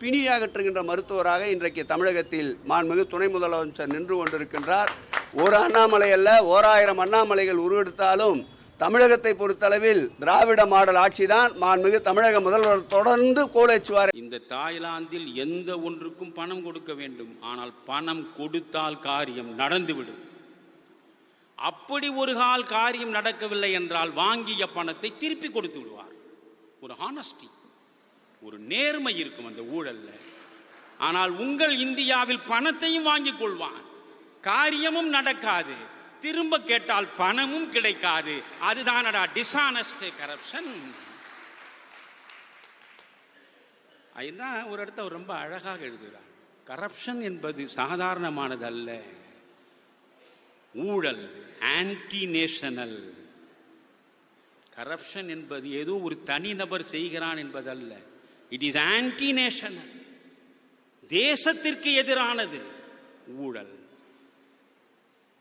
பிணி அகற்றுகின்ற மருத்துவராக இன்றைக்கு தமிழகத்தில் மாண்புமிகு துணை முதலமைச்சர் நின்று கொண்டிருக்கின்றார். ஒரு அண்ணாமலை அல்ல ஓராயிரம் அண்ணாமலைகள் உருவெடுத்தாலும் தமிழகத்தை பொறுத்தளவில் திராவிட மாடல் ஆட்சிதான். மாண்புமிகு தமிழக முதல்வர் தொடர்ந்து கோலேச்சுவார் இந்த தாய்லாந்தில் எந்த ஒன்றுக்கும் பணம் கொடுக்க வேண்டும். ஆனால் பணம் கொடுத்தால் காரியம் நடந்துவிடும். அப்படி ஒரு கால் காரியம் நடக்கவில்லை என்றால் வாங்கிய பணத்தை திருப்பி கொடுத்து விடுவார். ஒரு ஹானஸ்டி ஒரு நேர்மை இருக்கும் அந்த ஊழல்ல. ஆனால் உங்கள் இந்தியாவில் பணத்தையும் வாங்கிக் கொள்வான். காரியமும் நடக்காது. திரும்ப கேட்டால் பணமும் கிடைக்காது. அதுதானடா டிசானஸ்ட் கரப்ஷன் அதுதான் ஒரு இடத்த அவர் ரொம்ப அழகாக எழுதுகிறார் கரப்ஷன் என்பது சாதாரணமானதல்ல. ஊழல் ஆன்டி நேஷனல் கரப்ஷன் என்பது ஏதோ ஒரு தனிநபர் செய்கிறான் என்பதல்ல. இட் இஸ் ஆன்டி நேஷனல் தேசத்திற்கு எதிரானது ஊழல்.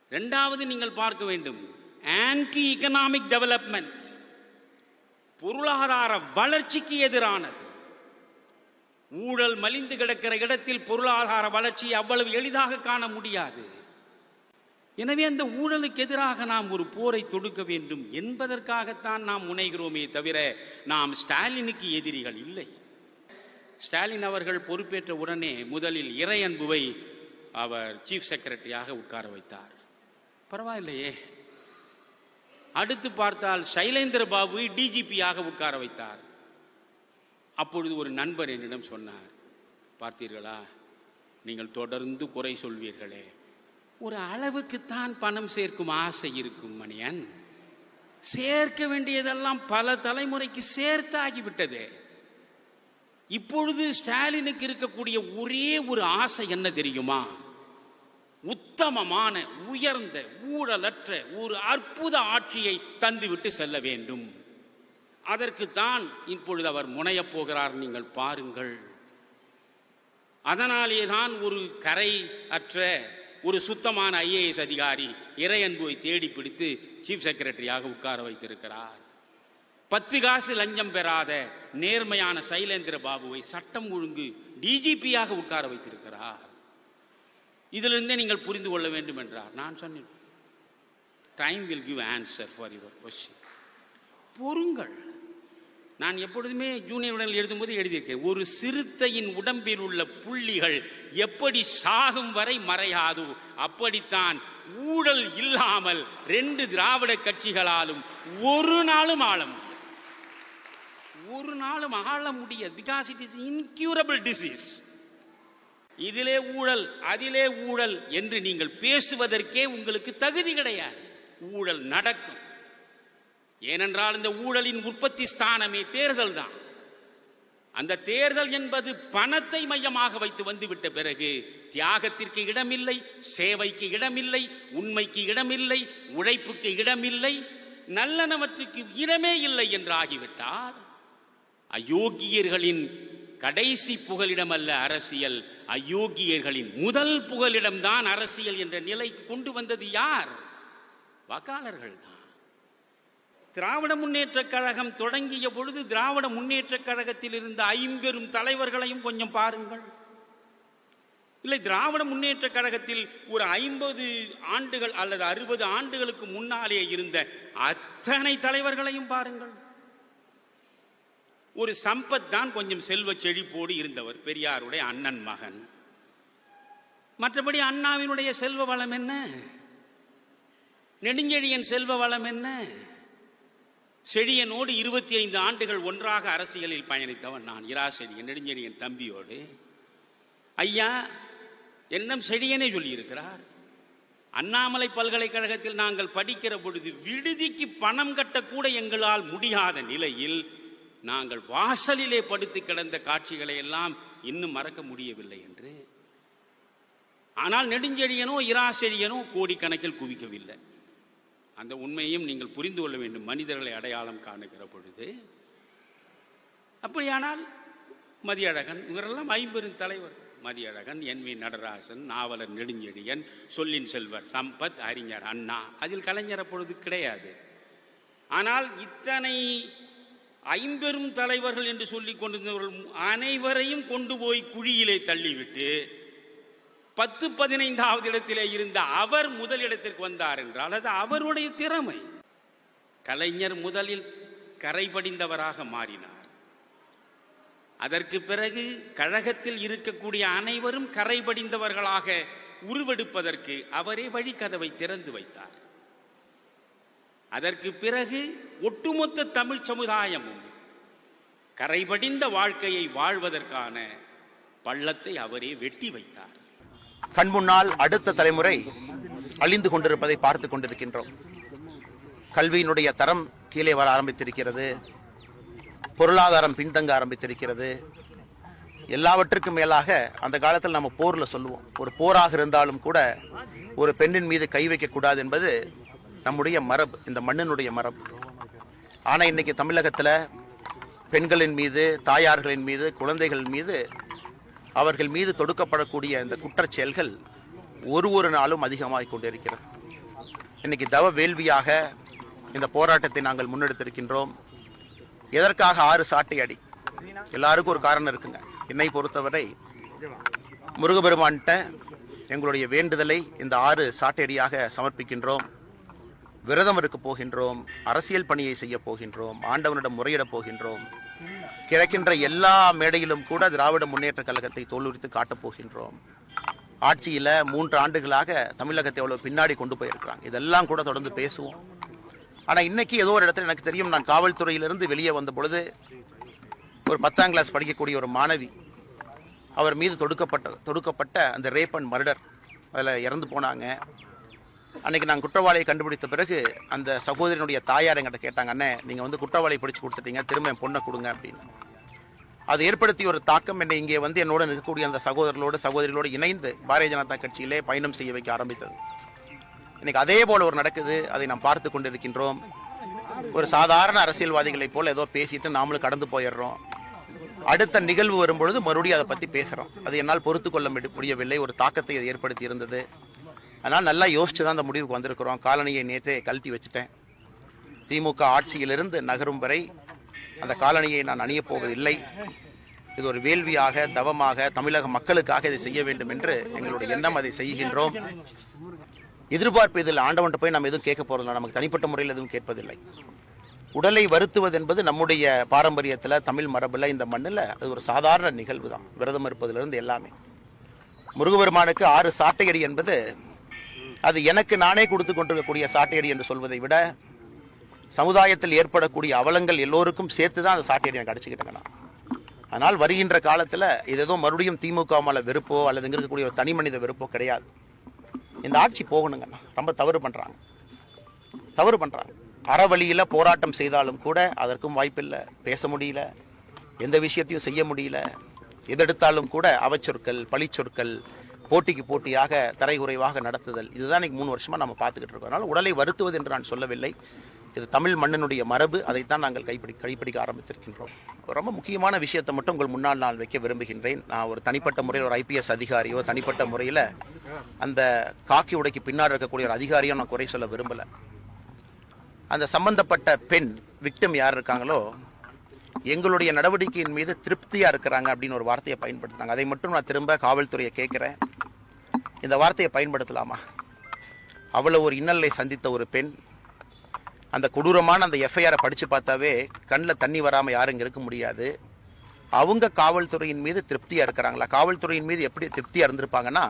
இரண்டாவது நீங்கள் பார்க்க வேண்டும். ஆன்டி எகனாமிக் டெவலப்மெண்ட் பொருளாதார வளர்ச்சிக்கு எதிரானது. ஊழல் மலிந்து கிடக்கிற இடத்தில் பொருளாதார வளர்ச்சி அவ்வளவு எளிதாக காண முடியாது. எனவே அந்த ஊழலுக்கு எதிராக நாம் ஒரு போரை தொடுக்க வேண்டும் என்பதற்காகத்தான் நாம் முனைகிறோமே தவிர நாம் ஸ்டாலினுக்கு எதிரிகள் இல்லை. ஸ்டாலின் அவர்கள் பொறுப்பேற்ற உடனே முதலில் இறை அன்புவை அவர் சீஃப் செக்ரட்டரியாக உட்கார வைத்தார். பரவாயில்லையே. அடுத்து பார்த்தால் சைலேந்திர பாபு டிஜிபியாக உட்கார வைத்தார். அப்பொழுது ஒரு நண்பர் என்னிடம் சொன்னார் பார்த்தீர்களா? நீங்கள் தொடர்ந்து குறை சொல்வீர்களே. ஒரு அளவுக்குத்தான் பணம் சேர்க்கும் ஆசை இருக்கும் மணியன். சேர்க்க வேண்டியதெல்லாம் பல தலைமுறைக்கு சேர்த்தாகிவிட்டது. இப்பொழுது ஸ்டாலினுக்கு இருக்கக்கூடிய ஒரே ஒரு ஆசை என்ன தெரியுமா? உத்தமமான உயர்ந்த ஊழலற்ற ஒரு அற்புத ஆட்சியை தந்துவிட்டு செல்ல வேண்டும். அதற்குத்தான் இப்பொழுது அவர் முனையப் போகிறார் நீங்கள் பாருங்கள். அதனாலே தான் ஒரு கரை அற்ற ஒரு சுத்தமான ஐஏஎஸ் அதிகாரி இறையன்புவை தேடி பிடித்து சீஃப் செக்ரட்டரியாக உட்கார வைத்திருக்கிறார். பத்து காசு லஞ்சம் பெறாத நேர்மையான சைலேந்திர பாபுவை சட்டம் ஒழுங்கு டிஜிபியாக உட்கார வைத்திருக்கிறார். இதிலிருந்தே நீங்கள் புரிந்து கொள்ள வேண்டும் என்றார். நான் சொன்னேன் time will give answer for your question பொறுங்கள். நான் எப்பொழுதுமே ஜூனியர் உடல் எழுதும்போது எழுதியிருக்கேன் ஒரு சிறுத்தையின் உடம்பில் உள்ள புள்ளிகள் எப்படி சாகும் வரை மறையாதோ? அப்படித்தான் ஊழல் இல்லாமல் ரெண்டு திராவிட கட்சிகளாலும் ஒரு நாளும் ஆளும் ஒரு நாளும் ஆள முடியாது because it is incurable disease இதிலே ஊழல் அதிலே ஊழல் என்று நீங்கள் பேசுவதற்கே உங்களுக்கு தகுதி கிடையாது. ஊழல் நடக்கும். ஏனென்றால் இந்த ஊழலின் உற்பத்தி ஸ்தானமே தேர்தல் தான். அந்த தேர்தல் என்பது பணத்தை மையமாக வைத்து வந்துவிட்ட பிறகு தியாகத்திற்கு இடமில்லை சேவைக்கு இடமில்லை உண்மைக்கு இடமில்லை உழைப்புக்கு இடமில்லை நல்லனவற்றுக்கு இடமே இல்லை என்று ஆகிவிட்டால் அயோக்கியர்களின் கடைசி புகலிடம் அல்ல அரசியல். அயோக்கியர்களின் முதல் புகலிடம்தான் அரசியல் என்ற நிலைக்கு கொண்டு வந்தது யார்? வாக்காளர்கள் தான். திராவிட முன்னேற்றக் கழகம் தொடங்கிய பொழுது திராவிட முன்னேற்ற கழகத்தில் இருந்த ஐம்பெரும் தலைவர்களையும் கொஞ்சம் பாருங்கள். இல்லை திராவிட முன்னேற்ற கழகத்தில் ஒரு ஐம்பது ஆண்டுகள் அல்லது அறுபது ஆண்டுகளுக்கு முன்னாலே இருந்த அத்தனை தலைவர்களையும் பாருங்கள். ஒரு சம்பத் தான் கொஞ்சம் செல்வ செழிப்போடு இருந்தவர் பெரியாருடைய அண்ணன் மகன். மற்றபடி அண்ணாவினுடைய செல்வ வளம் என்ன? நெடுஞ்செழியன் செல்வ வளம் என்ன? செழியனோடு இருபத்தி ஐந்து ஆண்டுகள் ஒன்றாக அரசியலில் பயணித்தவன் நான் இரா செழியன் நெடுஞ்செழியன் தம்பியோடு. ஐயா என்னம் செழியனே சொல்லியிருக்கிறார். அண்ணாமலை பல்கலைக்கழகத்தில் நாங்கள் படிக்கிற பொழுது விடுதிக்கு பணம் கட்டக்கூட எங்களால் முடியாத நிலையில் நாங்கள் வாசலிலே படுத்து கிடந்த காட்சிகளை எல்லாம் இன்னும் மறக்க முடியவில்லை என்று. ஆனால் நெடுஞ்செழியனோ இராசெழியனோ கோடிக்கணக்கில் குவிக்கவில்லை. அந்த உண்மையையும் நீங்கள் புரிந்து கொள்ள வேண்டும். மனிதர்களை அடையாளம் காணுகிற பொழுது. அப்படியானால் மதியழகன் இவரெல்லாம் ஐம்பெரும் தலைவர். மதியழகன் என் வி நடராசன் நாவலர் நெடுஞ்செழியன் சொல்லின் செல்வர் சம்பத் அறிஞர் அண்ணா. அதில் கலைஞர் அப்பொழுது கிடையாது. ஆனால் இத்தனை ஐம்பெரும் தலைவர்கள் என்று சொல்லிக் கொண்டிருந்தவர்கள் அனைவரையும் கொண்டு போய் குழியிலே தள்ளிவிட்டு பத்து பதினைந்தாவது இடத்திலே இருந்த அவர் முதல் இடத்திற்கு வந்தார் என்றால் அது அவருடைய திறமை. கலைஞர் முதலில் கரைபடிந்தவராக மாறினார். அதற்கு பிறகு கழகத்தில் இருக்கக்கூடிய அனைவரும் கரைபடிந்தவர்களாக உருவெடுப்பதற்கு அவரே வழிக்கதவை திறந்து வைத்தார். அதற்கு பிறகு ஒட்டுமொத்த தமிழ் சமுதாயமும் கரைபடிந்த வாழ்க்கையை வாழ்வதற்கான பள்ளத்தை அவரே வெட்டி வைத்தார். கண்முன்னால் அடுத்த தலைமுறை அழிந்து கொண்டிருப்பதை பார்த்து கொண்டிருக்கின்றோம். கல்வியினுடைய தரம் கீழே வர ஆரம்பித்திருக்கிறது. பொருளாதாரம் பின்தங்க ஆரம்பித்திருக்கிறது. எல்லாவற்றுக்கும் மேலாக அந்த காலத்தில் நம்ம போரில் சொல்லுவோம். ஒரு போராக இருந்தாலும் கூட ஒரு பெண்ணின் மீது கை வைக்கக்கூடாது என்பது நம்முடைய மரபு இந்த மண்ணினுடைய மரபு. ஆனால் இன்னைக்கு தமிழகத்தில் பெண்களின் மீது தாயார்களின் மீது குழந்தைகள் மீது அவர்கள் மீது தொடுக்கப்படக்கூடிய இந்த குற்றச்செயல்கள் ஒரு ஒரு நாளும் அதிகமாகிக் கொண்டிருக்கிறது. இன்னைக்கு தவ வேள்வியாக இந்த போராட்டத்தை நாங்கள் முன்னெடுத்திருக்கின்றோம். எதற்காக ஆறு சாட்டை அடி? எல்லாருக்கும் ஒரு காரணம் இருக்குங்க. என்னை பொறுத்தவரை முருகபெருமான்கிட்ட எங்களுடைய வேண்டுதலை இந்த ஆறு சாட்டையடியாக சமர்ப்பிக்கின்றோம். விரதம் இருக்க போகின்றோம் அரசியல் பணியை செய்ய போகின்றோம் ஆண்டவனிடம் முறையிடப் போகின்றோம். கிடைக்கின்ற எல்லா மேடையிலும் கூட திராவிட முன்னேற்ற கழகத்தை தோல்வித்து காட்டப் போகின்றோம். ஆட்சியில் மூன்று ஆண்டுகளாக தமிழகத்தை அவ்வளோ பின்னாடி கொண்டு போயிருக்கிறாங்க. இதெல்லாம் கூட தொடர்ந்து பேசுவோம். ஆனால் இன்னைக்கு ஏதோ ஒரு இடத்துல எனக்கு தெரியும் நான் காவல்துறையிலிருந்து வெளியே வந்த பொழுது ஒரு பத்தாம் கிளாஸ் படிக்கக்கூடிய ஒரு மாணவி அவர் மீது தொடுக்கப்பட்ட தொடுக்கப்பட்ட அந்த ரேப் அண்ட் மர்டர் அதில் இறந்து போனாங்க. அன்னைக்கு நான் குற்றவாளியை கண்டுபிடித்த பிறகு அந்த சகோதரனுடைய தாயார் எங்கிட்ட கேட்டாங்க நீங்கள் வந்து குற்றவாளியை பிடிச்சு கொடுத்துட்டீங்க திரும்ப என் பொண்ணை கொடுங்க அப்படின்னு. அது ஏற்படுத்திய ஒரு தாக்கம் என்னை இங்கே வந்து என்னோட இருக்கக்கூடிய அந்த சகோதரர்களோடு சகோதரிகளோடு இணைந்து பாரதிய ஜனதா கட்சியிலே பயணம் செய்ய வைக்க ஆரம்பித்தது. இன்னைக்கு அதே போல ஒரு நடக்குது அதை நாம் பார்த்து கொண்டிருக்கின்றோம். ஒரு சாதாரண அரசியல்வாதிகளைப் போல ஏதோ பேசிட்டு நாமளும் கடந்து போயிடுறோம். அடுத்த நிகழ்வு வரும்பொழுது மறுபடியும் அதை பத்தி பேசுறோம். அது என்னால் பொறுத்து கொள்ள முடியவில்லை ஒரு தாக்கத்தை அது ஏற்படுத்தி இருந்தது. அதனால் நல்லா யோசிச்சு தான் அந்த முடிவுக்கு வந்திருக்கிறோம். காலனியை நேற்றே கழட்டி வச்சுட்டேன். திமுக ஆட்சியிலிருந்து நகரும் வரை அந்த காலனியை நான் அணியப் போவதில்லை. இது ஒரு வேள்வியாக தவமாக தமிழக மக்களுக்காக இதை செய்ய வேண்டும் என்று எங்களுடைய எண்ணம் அதை செய்கின்றோம். எதிர்பார்ப்பு இதில் ஆண்டவன்ட்ட போய் நம்ம எதுவும் கேட்க போறதில்லை. நமக்கு தனிப்பட்ட முறையில் எதுவும் கேட்பதில்லை. உடலை வருத்துவது என்பது நம்முடைய பாரம்பரியத்தில் தமிழ் மரபில் இந்த மண்ணில் அது ஒரு சாதாரண நிகழ்வு தான் விரதம் இருப்பதிலிருந்து எல்லாமே. முருகபெருமானுக்கு ஆறு சாட்டையடி என்பது அது எனக்கு நானே கொடுத்து கொண்டிருக்கக்கூடிய சாட்டையடி என்று சொல்வதை விட சமுதாயத்தில் ஏற்படக்கூடிய அவலங்கள் எல்லோருக்கும் சேர்த்து தான் அந்த சாட்டையடி எனக்கு அடிச்சுக்கிட்டேங்க அதனால் வருகின்ற காலத்தில் இது ஏதோ மறுபடியும் திமுக மேல வெறுப்போ அல்லது இங்கே இருக்கக்கூடிய ஒரு தனி மனித வெறுப்போ கிடையாது. இந்த ஆட்சி போகணுங்கண்ணா ரொம்ப தவறு பண்ணுறாங்க தவறு பண்ணுறாங்க அறவழியில் போராட்டம் செய்தாலும் கூட அதற்கும் வாய்ப்பில்லை. பேச முடியல. எந்த விஷயத்தையும் செய்ய முடியல. எதெடுத்தாலும் கூட அவச்சொற்கள் பழிச்சொற்கள் போட்டிக்கு போட்டியாக தரைகுறைவாக நடத்துதல். இதுதான் இன்னைக்கு மூணு வருஷமாக நம்ம பார்த்துக்கிட்டு இருக்கோம். அதனால் உடலை வருத்துவது என்று நான் சொல்லவில்லை. இது தமிழ் மண்ணினுடைய மரபு. அதைத்தான் நாங்கள் கைப்பிடி கைப்பிடிக்க ஆரம்பித்திருக்கின்றோம். ரொம்ப முக்கியமான விஷயத்தை மட்டும் உங்கள் முன்னால் நான் வைக்க விரும்புகின்றேன். நான் ஒரு தனிப்பட்ட முறையில் ஒரு ஐபிஎஸ் அதிகாரியோ தனிப்பட்ட முறையில் அந்த காக்கி உடைக்கு பின்னால் இருக்கக்கூடிய ஒரு அதிகாரியோ நான் குறை சொல்ல விரும்பலை. அந்த சம்பந்தப்பட்ட பெண் விக்டம் யார் இருக்காங்களோ எங்களுடைய நடவடிக்கையின் மீது திருப்தியாக இருக்கிறாங்க அப்படின்னு ஒரு வார்த்தையை பயன்படுத்துகிறாங்க அதை மட்டும் நான் திரும்ப காவல்துறையை கேட்குறேன். இந்த வார்த்தையை பயன்படுத்தலாமா? அவ்வளோ ஒரு இன்னலை சந்தித்த ஒரு பெண் அந்த கொடூரமான அந்த எஃப்ஐஆரை படித்து பார்த்தாவே கண்ணில் தண்ணி வராமல் யாரும் இருக்க முடியாது. அவங்க காவல்துறையின் மீது திருப்தியாக இருக்கிறாங்களா? காவல்துறையின் மீது எப்படி திருப்தியாக இருந்திருப்பாங்கன்னா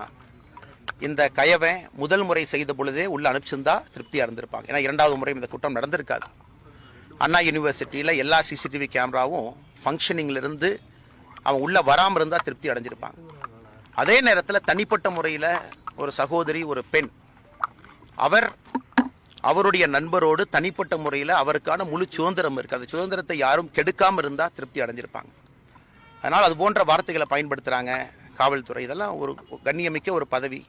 இந்த கயவன் முதல் முறை செய்த பொழுதே உள்ள அனுப்பிச்சிருந்தா திருப்தியாக இருந்திருப்பாங்க. ஏன்னா இரண்டாவது முறை இந்த குற்றம் நடந்திருக்காது. அண்ணா யூனிவர்சிட்டியில் எல்லா சிசிடிவி கேமராவும் ஃபங்க்ஷனிங்லேருந்து அவன் உள்ளே வராமல் இருந்தால் திருப்தி அடைஞ்சிருப்பாங்க. அதே நேரத்தில் தனிப்பட்ட முறையில் ஒரு சகோதரி ஒரு பெண். அவர் அவருடைய நண்பரோடு தனிப்பட்ட முறையில் அவருக்கான முழு சுதந்திரம் இருக்கு. அந்த சுதந்திரத்தை யாரும் கெடுக்காமல் இருந்தால் திருப்தி அடைஞ்சிருப்பாங்க. அதனால் அது போன்ற வார்த்தைகளை பயன்படுத்துகிறாங்க காவல்துறை. இதெல்லாம் ஒரு கண்ணியமிக்க ஒரு பதவி.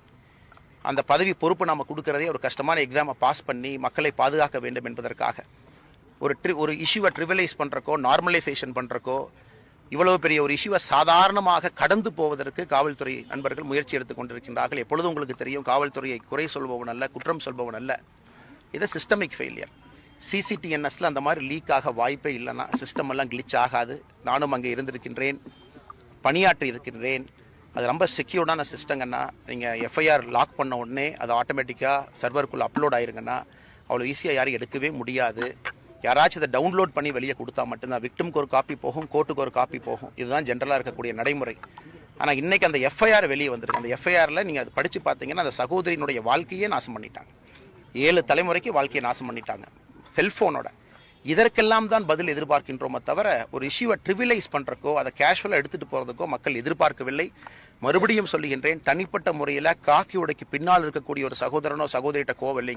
அந்த பதவி பொறுப்பு நம்ம கொடுக்கறதே ஒரு கஷ்டமான எக்ஸாமை பாஸ் பண்ணி மக்களை பாதுகாக்க வேண்டும் என்பதற்காக. ஒரு ட்ரி ஒரு இஷ்யூவை ட்ரிவலைஸ் பண்ணுறக்கோ நார்மலைசேஷன் பண்ணுறக்கோ இவ்வளவு பெரிய ஒரு இஷ்யூவை சாதாரணமாக கடந்து போவதற்கு காவல்துறை நண்பர்கள் முயற்சி எடுத்துக் கொண்டிருக்கின்றார்கள். எப்பொழுதும் உங்களுக்கு தெரியும் காவல்துறையை குறை சொல்பவன் அல்ல குற்றம் சொல்பவன் அல்ல. இது சிஸ்டமிக் ஃபெயிலியர் சிசிடிஎன்எஸ்ல அந்த மாதிரி லீக் ஆக வாய்ப்பே இல்லைன்னா சிஸ்டம் எல்லாம் கிளிச் ஆகாது. நானும் அங்கே இருந்திருக்கின்றேன். பணியாற்றி இருக்கின்றேன். அது ரொம்ப செக்யூர்டான சிஸ்டங்கன்னா நீங்கள் எஃப்ஐஆர் லாக் பண்ண உடனே அது ஆட்டோமேட்டிக்காக சர்வருக்குள்ளே அப்லோட் ஆயிருங்கன்னா அவ்வளோ ஈஸியாக யாரும் எடுக்கவே முடியாது. யாராச்சும் இதை டவுன்லோட் பண்ணி வெளியே கொடுத்தா மட்டும்தான். விக்டிம்க்கு ஒரு காப்பி போகும் கோர்ட்டுக்கு ஒரு காப்பி போகும். இதுதான் ஜென்ரலாக இருக்கக்கூடிய நடைமுறை. ஆனால் இன்னைக்கு அந்த எஃப்ஐஆர் வெளியே வந்திருக்கு. அந்த எஃப்ஐஆரில் நீங்கள் அதை படித்து பார்த்தீங்கன்னா அந்த சகோதரியினுடைய வாழ்க்கையே நாசம் பண்ணிட்டாங்க. ஏழு தலைமுறைக்கு வாழ்க்கையை நாசம் பண்ணிட்டாங்க. செல்போனோட இதற்கெல்லாம் தான் பதில் எதிர்பார்க்கின்றோமே தவிர ஒரு இஷ்யூவை ட்ரிவிலைஸ் பண்றக்கோ அதை கேஷுவலாக எடுத்துட்டு போறதுக்கோ மக்கள் எதிர்பார்க்கவில்லை. மறுபடியும் சொல்லுகின்றேன் தனிப்பட்ட முறையில் காக்கி உடைக்கு பின்னால் இருக்கக்கூடிய ஒரு சகோதரனோ சகோதரிகிட்ட கோவில்லைங்க